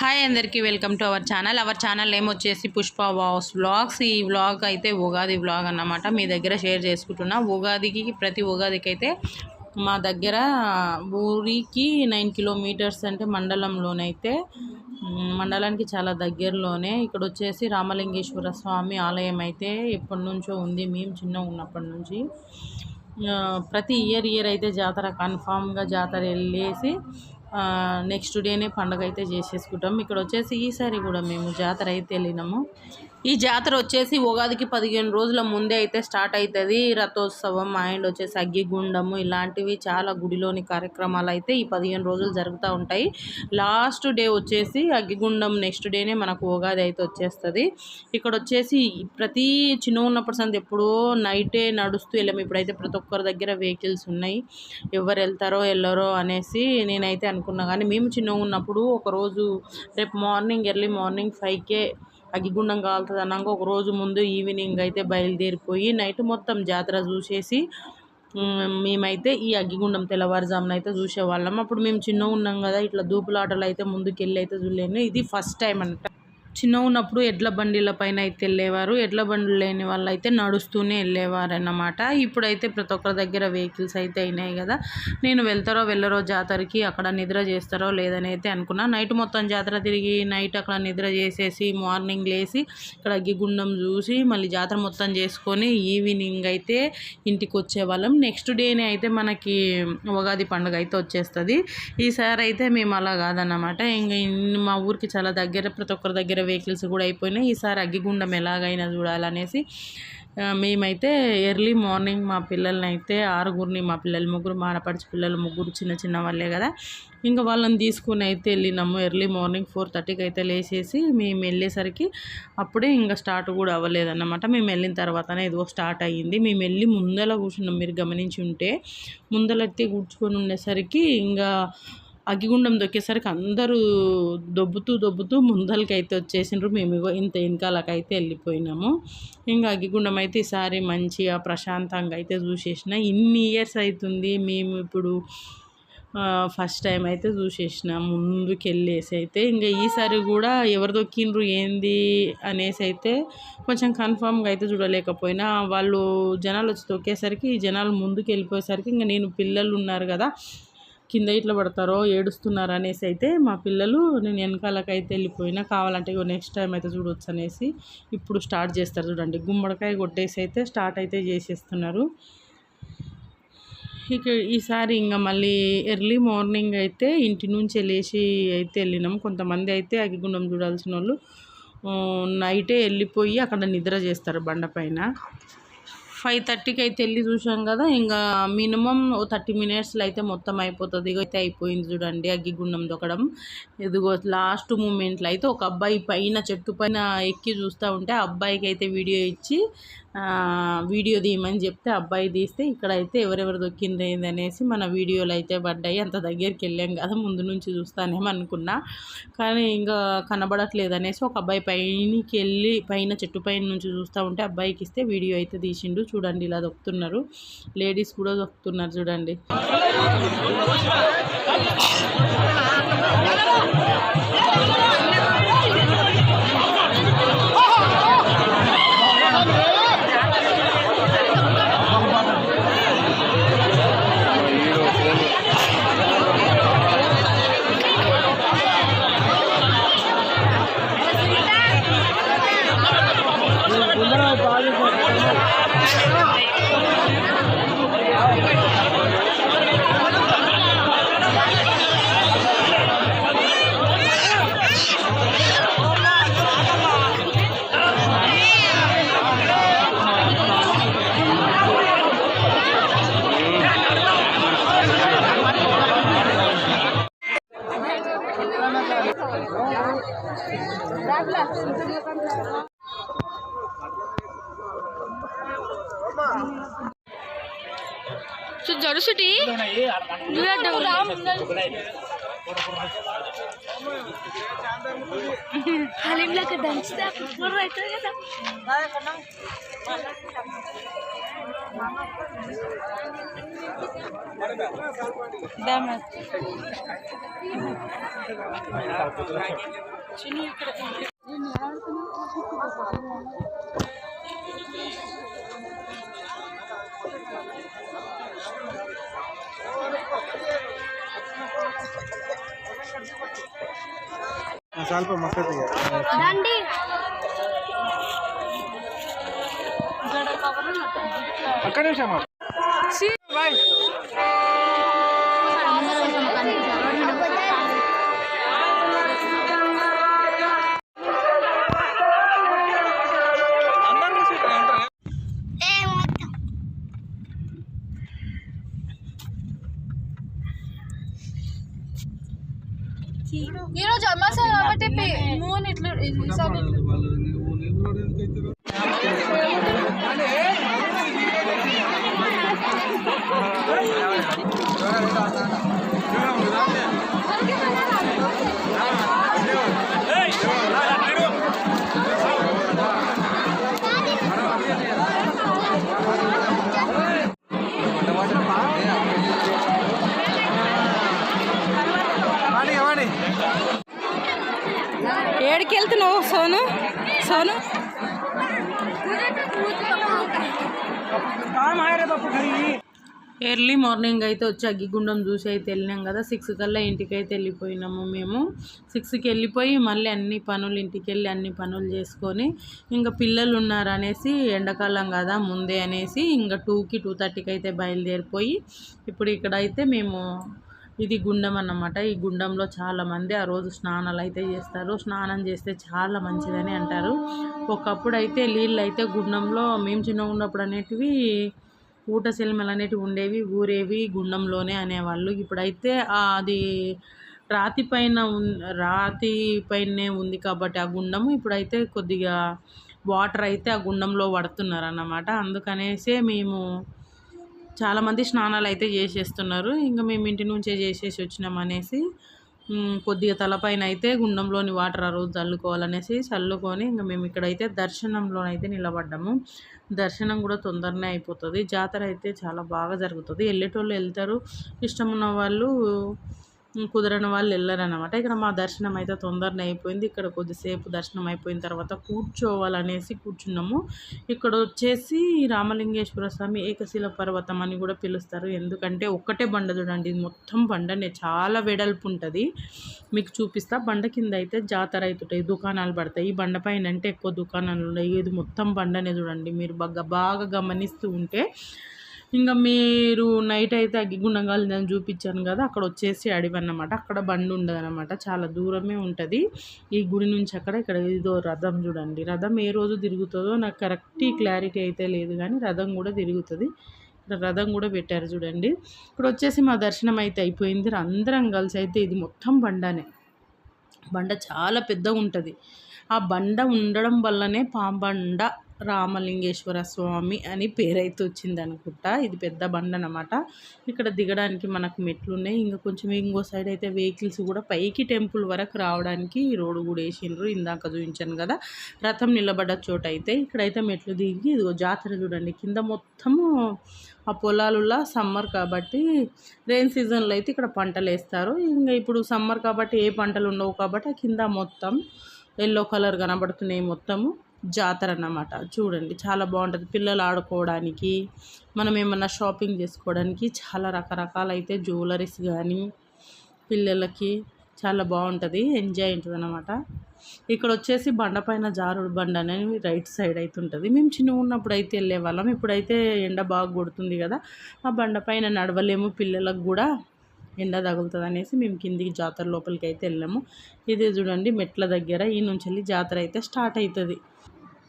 Hi అందరికీ welcome to our channel. Our channel ఏమొచ్చేసి వచ్చేసి Pushpa was vlogs. ఈ వ్లాగ్ అయితే ఉగాది వ్లాగ్ అన్నమాట. మీ దగ్గర షేర్ చేసుకుంటున్నా. ఉగాదికి ప్రతి ఉగాదికి అయితే మా దగ్గర ఊరికి నైన్ కిలోమీటర్స్ అంటే మండలంలోనైతే మండలానికి చాలా దగ్గరలోనే ఇక్కడ వచ్చేసి రామలింగేశ్వర స్వామి ఆలయం అయితే ఎప్పటి నుంచో ఉంది. మేము చిన్న ఉన్నప్పటి నుంచి ప్రతి ఇయర్ ఇయర్ అయితే జాతర కన్ఫామ్గా జాతర వెళ్ళేసి నెక్స్ట్ డేనే పండగ అయితే చేసేసుకుంటాం. ఇక్కడ వచ్చేసి ఈసారి కూడా మేము జాతర అయితే వెళ్ళినాము. ఈ జాతర వచ్చేసి ఉగాదికి పదిహేను రోజుల ముందే అయితే స్టార్ట్ అవుతుంది రథోత్సవం అండ్ వచ్చేసి అగ్గిగుండము ఇలాంటివి చాలా గుడిలోని కార్యక్రమాలు అయితే ఈ పదిహేను రోజులు జరుగుతూ ఉంటాయి. లాస్ట్ డే వచ్చేసి అగ్గిగుండం నెక్స్ట్ డేనే మనకు ఉగాది అయితే వచ్చేస్తుంది. ఇక్కడ వచ్చేసి ప్రతి చిన్న ఉన్నప్పుడు సంత ఎప్పుడో నైటే నడుస్తూ వెళ్ళాము. ఇప్పుడైతే ప్రతి ఒక్కరి దగ్గర వెహికల్స్ ఉన్నాయి. ఎవరు వెళ్తారో వెళ్ళరో అనేసి నేనైతే అనుకున్నా కానీ మేము చిన్నగా ఉన్నప్పుడు ఒకరోజు రేపు మార్నింగ్ ఎర్లీ మార్నింగ్ ఫైవ్కే అగ్గిగుండం కాలుతుంది అన్నాక ఒక రోజు ముందు ఈవినింగ్ అయితే బయలుదేరిపోయి నైట్ మొత్తం జాతర చూసేసి మేమైతే ఈ అగ్గిగుండం తెల్లవారుజామున అయితే చూసేవాళ్ళం. అప్పుడు మేము చిన్నగా ఉన్నాం కదా ఇట్లా దూపులాటలు అయితే ముందుకెళ్ళి అయితే చూడలేను. ఇది ఫస్ట్ టైం అనమాట చిన్నగా ఉన్నప్పుడు ఎడ్ల బండిల పైన అయితే వెళ్ళేవారు. ఎడ్ల బండ్లు లేని వాళ్ళు అయితే నడుస్తూనే వెళ్ళేవారు అన్నమాట ఇప్పుడైతే ప్రతి ఒక్కరి దగ్గర వెహికల్స్ అయితే అయినాయి కదా. నేను వెళ్తారో వెళ్ళరో జాతరకి అక్కడ నిద్ర చేస్తారో లేదని అయితే అనుకున్నా. నైట్ మొత్తం జాతర తిరిగి నైట్ అక్కడ నిద్ర చేసేసి మార్నింగ్ లేసి ఇక్కడ అగ్గిగుండం చూసి మళ్ళీ జాతర మొత్తం చేసుకొని ఈవినింగ్ అయితే ఇంటికి వచ్చేవాళ్ళం. నెక్స్ట్ డేనే అయితే మనకి ఉగాది పండుగ అయితే వచ్చేస్తుంది. ఈసారి అయితే మేము అలా కాదన్నమాట. ఇంకా మా ఊరికి చాలా దగ్గర ప్రతి ఒక్కరి దగ్గర వెహికల్స్ కూడా అయిపోయినాయి. ఈసారి అగ్గిగుండం ఎలాగైనా చూడాలనేసి మేమైతే ఎర్లీ మార్నింగ్ మా పిల్లల్ని అయితే ఆరుగురిని మా పిల్లలు ముగ్గురు మా ఆడపడిచి పిల్లలు ముగ్గురు చిన్న చిన్న వాళ్ళే కదా. ఇంకా వాళ్ళని తీసుకుని అయితే వెళ్ళినాము. ఎర్లీ మార్నింగ్ ఫోర్ థర్టీకి అయితే లేచేసి మేము వెళ్ళేసరికి అప్పుడే ఇంకా స్టార్ట్ కూడా అవ్వలేదన్నమాట. మేము వెళ్ళిన తర్వాతనే ఇదిగో స్టార్ట్ అయ్యింది. మేము వెళ్ళి ముందల కూర్చున్నాం. మీరు గమనించి ఉంటే ముందలైతే కూర్చుకొని ఉండేసరికి ఇంకా అగ్గిగుండం దొక్కేసరికి అందరూ దొబ్బుతూ దొబ్బుతూ ముందలకి అయితే వచ్చేసిండ్రు. మేము ఇగో ఇంత వెనకాలకైతే వెళ్ళిపోయినాము. ఇంకా అగ్గిగుండం అయితే ఈసారి మంచిగా ప్రశాంతంగా అయితే చూసేసిన. ఇన్ని ఇయర్స్ అవుతుంది మేము ఇప్పుడు ఫస్ట్ టైం అయితే చూసేసిన. ముందుకు వెళ్ళేసి అయితే ఇంకా ఈసారి కూడా ఎవరు దొక్కిండ్రు ఏంది అనేసి అయితే కొంచెం కన్ఫామ్గా అయితే చూడలేకపోయినా. వాళ్ళు జనాలు వచ్చి తొక్కేసరికి జనాలు ముందుకు వెళ్ళిపోయేసరికి ఇంకా నేను పిల్లలు ఉన్నారు కదా కింద ఇట్లా పడతారో ఏడుస్తున్నారు అనేసి అయితే మా పిల్లలు నేను వెనకాలకైతే వెళ్ళిపోయినా కావాలంటే నెక్స్ట్ టైం అయితే చూడొచ్చు అనేసి ఇప్పుడు స్టార్ట్ చేస్తారు చూడండి. గుమ్మడికాయ కొట్టేసి అయితే స్టార్ట్ అయితే చేసేస్తున్నారు. ఇక ఈసారి ఇంకా మళ్ళీ ఎర్లీ మార్నింగ్ అయితే ఇంటి నుంచి లేచి అయితే వెళ్ళినాం. కొంతమంది అయితే అగ్గిగుండం చూడాల్సిన వాళ్ళు నైటే వెళ్ళిపోయి అక్కడ నిద్ర చేస్తారు బండపైన ఫైవ్ థర్టీకి అయితే వెళ్ళి చూసాం కదా ఇంకా మినిమం ఓ థర్టీ మినిట్స్లో అయితే మొత్తం అయిపోతుంది. అయితే అయిపోయింది చూడండి అగ్గి గుండం దొక్కడం. ఇదిగో లాస్ట్ మూమెంట్లో అయితే ఒక అబ్బాయి పైన చెట్టు పైన ఎక్కి చూస్తూ ఉంటే ఆ అబ్బాయికి అయితే వీడియో ఇచ్చి వీడియో తీయమని చెప్తే అబ్బాయి తీస్తే ఇక్కడైతే ఎవరెవరు దొక్కింది అనేసి మన వీడియోలు అయితే పడ్డాయి. అంత దగ్గరికి వెళ్ళాం కదా ముందు నుంచి చూస్తానేమో అనుకున్నా. కానీ ఇంకా కనబడట్లేదు అనేసి ఒక అబ్బాయి పైనకి వెళ్ళి పైన చెట్టు పైన నుంచి చూస్తూ ఉంటే అబ్బాయికి ఇస్తే వీడియో అయితే తీసిండు. చూడండి ఇలా దొక్కుతున్నారు. లేడీస్ కూడా దొక్కుతున్నారు చూడండి. জড়সুটি হালিমলাকে దంచితే అప్పుడు मसाल पर मक्का तैयार डंडी। అక్కడే క్షమ బాయ్ ఇట్లా ఈసారి సోను సోను. ఎర్లీ మార్నింగ్ అయితే వచ్చి అగ్గిగుండం చూసి అయితే వెళ్ళినాం కదా. సిక్స్ కల్లా ఇంటికి అయితే వెళ్ళిపోయినాము మేము. సిక్స్కి వెళ్ళిపోయి మళ్ళీ అన్ని పనులు ఇంటికి వెళ్ళి అన్ని పనులు చేసుకొని ఇంకా పిల్లలు ఉన్నారు అనేసి ఎండాకాలం కదా ముందే అనేసి ఇంకా టూకి టూ థర్టీకి అయితే బయలుదేరిపోయి ఇప్పుడు ఇక్కడ అయితే మేము ఇది గుండం అన్నమాట. ఈ గుండంలో చాలా మంది ఆ రోజు స్నానాలు అయితే చేస్తారు. స్నానం చేస్తే చాలా మంచిదని అంటారు. ఒకప్పుడు అయితే నీళ్ళు అయితే గుండంలో మేము చిన్నగా ఉన్నప్పుడు అనేటివి ఊట సినిమలు అనేటివి ఉండేవి ఊరేవి గుండంలోనే అనేవాళ్ళు. ఇప్పుడైతే అది రాతి పైన రాతి పైనే ఉంది కాబట్టి ఆ గుండము ఇప్పుడైతే కొద్దిగా వాటర్ అయితే ఆ గుండంలో పడుతున్నారు అన్నమాట. అందుకనేసే మేము చాలామంది స్నానాలు అయితే చేసేస్తున్నారు. ఇంకా మేము ఇంటి నుంచే చేసేసి వచ్చినాం అనేసి కొద్దిగా తలపైన అయితే గుండంలోని వాటర్ ఆ రోజు చల్లుకోవాలనేసి చల్లుకొని ఇంకా మేము ఇక్కడైతే దర్శనంలోనైతే నిలబడ్డాము. దర్శనం కూడా తొందరనే అయిపోతుంది. జాతర అయితే చాలా బాగా జరుగుతుంది. వెళ్ళేటోళ్ళు వెళ్తారు. ఇష్టం ఉన్న వాళ్ళు కుదరని వాళ్ళు వెళ్ళారనమాట ఇక్కడ మా దర్శనం అయితే తొందరనే అయిపోయింది. ఇక్కడ కొద్దిసేపు దర్శనం అయిపోయిన తర్వాత కూర్చోవాలనేసి కూర్చున్నాము. ఇక్కడ వచ్చేసి రామలింగేశ్వర స్వామి ఏకశిల పర్వతం అని కూడా పిలుస్తారు. ఎందుకంటే ఒక్కటే బండ చూడండి. ఇది మొత్తం బండనే. చాలా వెడల్పు ఉంటుంది. మీకు చూపిస్తా. బండ కింద అయితే జాతర అవుతుంటాయి దుకాణాలు పడతాయి. ఈ బండ పైన అంటే ఎక్కువ దుకాణాలు ఉన్నాయి ఇది మొత్తం బండనే చూడండి. మీరు బాగా బాగా గమనిస్తూ ఉంటే ఇంకా మీరు నైట్ అయితే అగ్గిగుండంగాలు నేను చూపించాను కదా అక్కడ వచ్చేసి అడవి అన్నమాట. అక్కడ బండి ఉండదు అనమాట చాలా దూరమే ఉంటుంది. ఈ గుడి నుంచి అక్కడ ఇక్కడ ఇదో రథం చూడండి. రథం ఏ రోజు తిరుగుతుందో నాకు కరెక్ట్ క్లారిటీ అయితే లేదు కానీ రథం కూడా తిరుగుతుంది. ఇక్కడ రథం కూడా పెట్టారు చూడండి. ఇక్కడ వచ్చేసి మా దర్శనం అయితే అయిపోయింది. అందరం కలిసి అయితే ఇది మొత్తం బండనే. బండ చాలా పెద్దగా ఉంటుంది. ఆ బండ ఉండడం వల్లనే పాంబండ రామలింగేశ్వర స్వామి అని పేరైతే వచ్చింది అనుకుంటా. ఇది పెద్ద బండ అనమాట ఇక్కడ దిగడానికి మనకు మెట్లు ఉన్నాయి ఇంకా కొంచెం ఇంకో సైడ్ అయితే వెహికల్స్ కూడా పైకి టెంపుల్ వరకు రావడానికి ఈ రోడ్డు కూడా వేసిండ్రు. ఇందాక చూపించాను కదా. రథం నిలబడ్డ చోట అయితే ఇక్కడైతే మెట్లు దిగి ఇదిగో జాతర చూడండి. కింద మొత్తము ఆ పొలాలలో సమ్మర్ కాబట్టి రెయిన్ సీజన్లో అయితే ఇక్కడ పంటలు వేస్తారు. ఇంకా ఇప్పుడు సమ్మర్ కాబట్టి ఏ పంటలు ఉండవు కాబట్టి కింద మొత్తం ఎల్లో కలర్ కనబడుతున్నాయి మొత్తము. జాతర అన్నమాట. చూడండి చాలా బాగుంటుంది. పిల్లలు ఆడుకోవడానికి మనం ఏమన్నా షాపింగ్ చేసుకోవడానికి చాలా రకరకాల అయితే జ్యువెలరీస్ కానీ పిల్లలకి చాలా బాగుంటుంది. ఎంజాయ్ ఉంటుంది అనమాట ఇక్కడ వచ్చేసి బండపైన జారుడు బండ అనేది రైట్ సైడ్ అయితే ఉంటుంది. మేము చిన్నగా ఉన్నప్పుడు అయితే వెళ్ళే వాళ్ళం. ఇప్పుడైతే ఎండ బాగా కొడుతుంది కదా ఆ బండపైన నడవలేము. పిల్లలకు కూడా ఎండ తగులుతుంది అనేసి మేము కిందికి జాతర లోపలికి అయితే వెళ్ళాము. ఇది చూడండి మెట్ల దగ్గర ఈ నుంచి వెళ్ళి జాతర అయితే స్టార్ట్ అవుతుంది.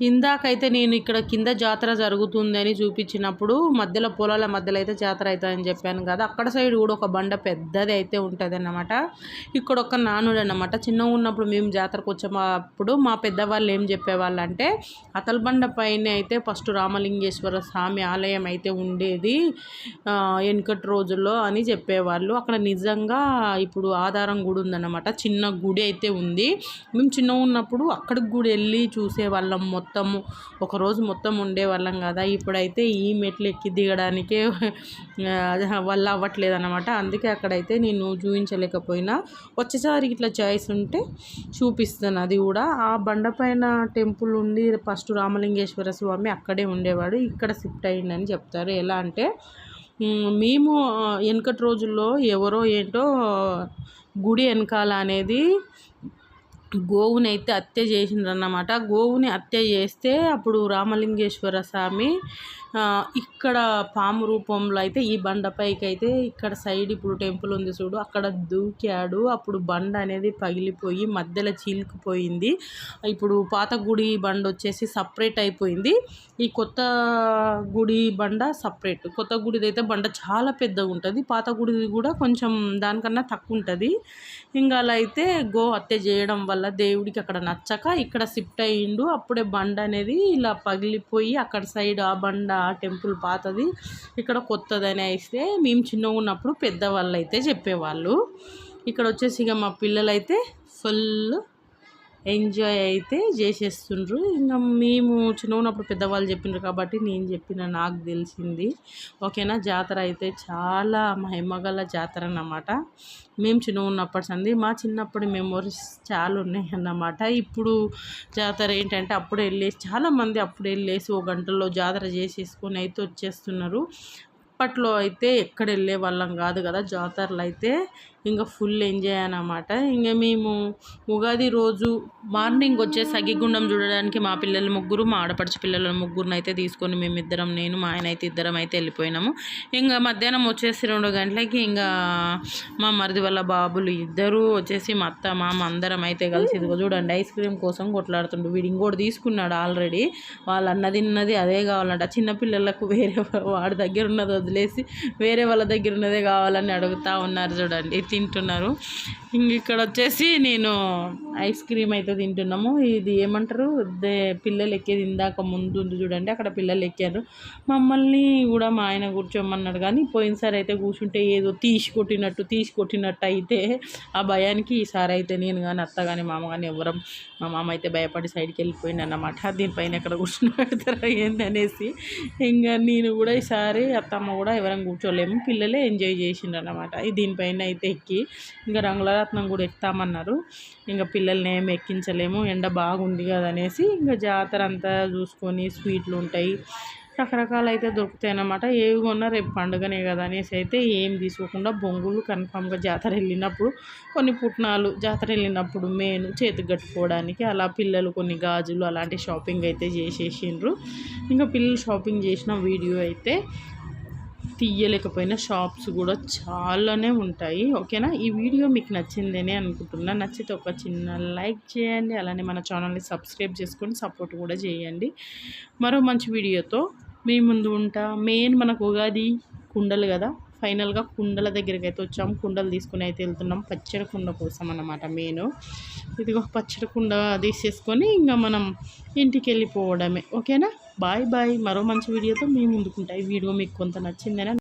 ఇందాకైతే నేను ఇక్కడ కింద జాతర జరుగుతుందని చూపించినప్పుడు మధ్యలో పొలాల మధ్యలో అయితే జాతర అవుతుందని చెప్పాను కదా అక్కడ సైడ్ కూడా ఒక బండ పెద్దది అయితే ఉంటుంది అన్నమాట ఇక్కడ ఒక నానుడు అన్నమాట. చిన్నగా ఉన్నప్పుడు మేము జాతరకు వచ్చేటప్పుడు మా పెద్దవాళ్ళు ఏం చెప్పేవాళ్ళు అంటే అతల బండ పైన అయితే ఫస్ట్ రామలింగేశ్వర స్వామి ఆలయం అయితే ఉండేది వెనుకటి రోజుల్లో అని చెప్పేవాళ్ళు. అక్కడ నిజంగా ఇప్పుడు ఆధారం గుడి ఉందన్నమాట. చిన్న గుడి అయితే ఉంది. మేము చిన్నగా ఉన్నప్పుడు అక్కడికి కూడా వెళ్ళి చూసేవాళ్ళం మొత్తం. మొత్తము ఒకరోజు మొత్తం ఉండేవాళ్ళం కదా. ఇప్పుడైతే ఈ మెట్లు ఎక్కి దిగడానికే వల్ల అవ్వట్లేదు అనమాట అందుకే అక్కడైతే నేను చూపించలేకపోయినా. వచ్చేసారి ఇట్లా చాయిస్ ఉంటే చూపిస్తాను. అది కూడా ఆ బండపైన టెంపుల్ ఉండి ఫస్ట్ రామలింగేశ్వర స్వామి అక్కడే ఉండేవాడు. ఇక్కడ షిఫ్ట్ అయ్యిందని చెప్తారు. ఎలా అంటే మేము వెనకటి రోజుల్లో ఎవరో ఏంటో గుడి వెనకాల అనేది గోవుని అయితే హత్య చేసిండ్రన్నమాట. గోవుని హత్య చేస్తే అప్పుడు రామలింగేశ్వర స్వామి ఇక్కడ పాము రూపంలో అయితే ఈ బండపైకి అయితే ఇక్కడ సైడ్ ఇప్పుడు టెంపుల్ ఉంది చూడు అక్కడ దూకాడు. అప్పుడు బండ అనేది పగిలిపోయి మధ్యలో చీలుకుపోయింది ఇప్పుడు పాత గుడి బండ వచ్చేసి సపరేట్ అయిపోయింది. ఈ కొత్త గుడి బండ సపరేట్. కొత్త గుడిది అయితే బండ చాలా పెద్దగా ఉంటుంది పాత గుడిది కూడా కొంచెం దానికన్నా తక్కువ ఉంటుంది ఇంకా అలా అయితే గో హత్య చేయడం వల్ల దేవుడికి అక్కడ నచ్చక ఇక్కడ షిఫ్ట్ అయ్యిండు. అప్పుడే బండ అనేది ఇలా పగిలిపోయి అక్కడ సైడ్ ఆ బండ ఆ టెంపుల్ పాతది. ఇక్కడ కొత్తదని అయితే మేము చిన్నగా ఉన్నప్పుడు పెద్దవాళ్ళు అయితే చెప్పేవాళ్ళు. ఇక్కడ వచ్చేసి ఇక మా పిల్లలైతే ఫుల్ ఎంజాయ్ అయితే చేసేస్తుండ్రు. ఇంకా మేము చిన్నప్పుడు ఉన్నప్పుడు పెద్దవాళ్ళు చెప్పిండ్రు కాబట్టి నేను చెప్పిన నాకు తెలిసింది. ఓకేనా? జాతర అయితే చాలా మహిమగల జాతర అన్నమాట. మేము చిన్న ఉన్నప్పటి సంది మా చిన్నప్పటి మెమొరీస్ చాలా ఉన్నాయి అన్నమాట. ఇప్పుడు జాతర ఏంటంటే అప్పుడు వెళ్ళేసి చాలామంది అప్పుడు వెళ్ళేసి ఓ గంటల్లో జాతర చేసేసుకొని అయితే వచ్చేస్తున్నారు. అప్పట్లో అయితే ఎక్కడ వెళ్ళే వాళ్ళం కాదు కదా జాతరలు అయితే. ఇంకా ఫుల్ ఎంజాయ్ అనమాట ఇంకా మేము ఉగాది రోజు మార్నింగ్ వచ్చే సగిగుండం చూడడానికి మా పిల్లలు ముగ్గురు మా ఆడపడిచి పిల్లల ముగ్గురుని అయితే తీసుకొని మేమిద్దరం నేను మా ఆయన అయితే ఇద్దరం అయితే వెళ్ళిపోయినాము. ఇంకా మధ్యాహ్నం వచ్చేసి రెండు గంటలకి ఇంకా మా మరిది వాళ్ళ బాబులు ఇద్దరు వచ్చేసి మా అత్త మామ అందరం అయితే కలిసి ఇదిగో చూడండి ఐస్ క్రీమ్ కోసం కొట్లాడుతుండు. వీడు ఇంకోటి తీసుకున్నాడు ఆల్రెడీ. వాళ్ళు అన్నది ఉన్నది అదే కావాలంట. చిన్నపిల్లలకు వేరే వాడి దగ్గర ఉన్నది వదిలేసి వేరే వాళ్ళ దగ్గర ఉన్నదే కావాలని అడుగుతా ఉన్నారు చూడండి. తింటున్నారు. ఇంక ఇక్కడ వచ్చేసి నేను ఐస్ క్రీమ్ అయితే తింటున్నాము. ఇది ఏమంటారు? దే పిల్లలు ఎక్కేది ఇందాక ముందు ఉంది చూడండి అక్కడ పిల్లలు ఎక్కారు. మమ్మల్ని కూడా మా ఆయన కూర్చోమన్నాడు కానీ పోయినసారి అయితే కూర్చుంటే ఏదో తీసి కొట్టినట్టు తీసి కొట్టినట్టు అయితే ఆ భయానికి ఈసారి అయితే నేను కానీ అత్త కానీ మామ కానీ ఎవరం మా మామ అయితే భయపడి సైడ్కి వెళ్ళిపోయింది అన్నమాట. దీనిపైన ఎక్కడ కూర్చుని పెడతారా ఏంది అనేసి. ఇంకా నేను కూడా ఈసారి అత్తమ్మ కూడా ఎవరం కూర్చోలేము. పిల్లలే ఎంజాయ్ చేసిండ్రు అన్నమాట. దీనిపైన అయితే ఎక్కి ఇంకా రంగులరత్నం కూడా ఎక్కుతామన్నారు ఇంకా పిల్లల్ని ఏమి ఎక్కించలేము ఎండ బాగుంది కదా అనేసి ఇంకా జాతర అంతా చూసుకొని స్వీట్లు ఉంటాయి. రకరకాలు అయితే దొరుకుతాయి అన్నమాట. ఏవి కొన్నా రేపు పండుగనే కదా అనేసి అయితే ఏం తీసుకోకుండా బొంగులు కన్ఫామ్గా జాతర వెళ్ళినప్పుడు కొన్ని పుట్నాలు జాతర వెళ్ళినప్పుడు మేను చేతికి కట్టుకోవడానికి అలా పిల్లలు కొన్ని గాజులు అలాంటి షాపింగ్ అయితే చేసేసిండ్రు. ఇంకా పిల్లలు షాపింగ్ చేసిన వీడియో అయితే తీయలేకపోయినా షాప్స్ కూడా చాలానే ఉంటాయి ఓకేనా? ఈ వీడియో మీకు నచ్చిందని అనుకుంటున్నా. నచ్చితే ఒక చిన్న లైక్ చేయండి అలానే మన ఛానల్ని సబ్స్క్రైబ్ చేసుకొని సపోర్ట్ కూడా చేయండి. మరో మంచి వీడియోతో మీ ముందు ఉంటా. మెయిన్ మనకు ఉగాది కుండలు కదా? ఫైనల్గా కుండల దగ్గరికి అయితే వచ్చాము. కుండలు తీసుకుని అయితే వెళ్తున్నాం. పచ్చడి కుండ కోసం అన్నమాట మెయిన్. ఇదిగో పచ్చడి కుండ తీసేసుకొని ఇంకా మనం ఇంటికి వెళ్ళిపోవడమే ఓకేనా? బాయ్ బాయ్ మరో మంచి వీడియోతో మీ ముందుకుంటాయి వీడియో మీకు కొంత నచ్చిందని?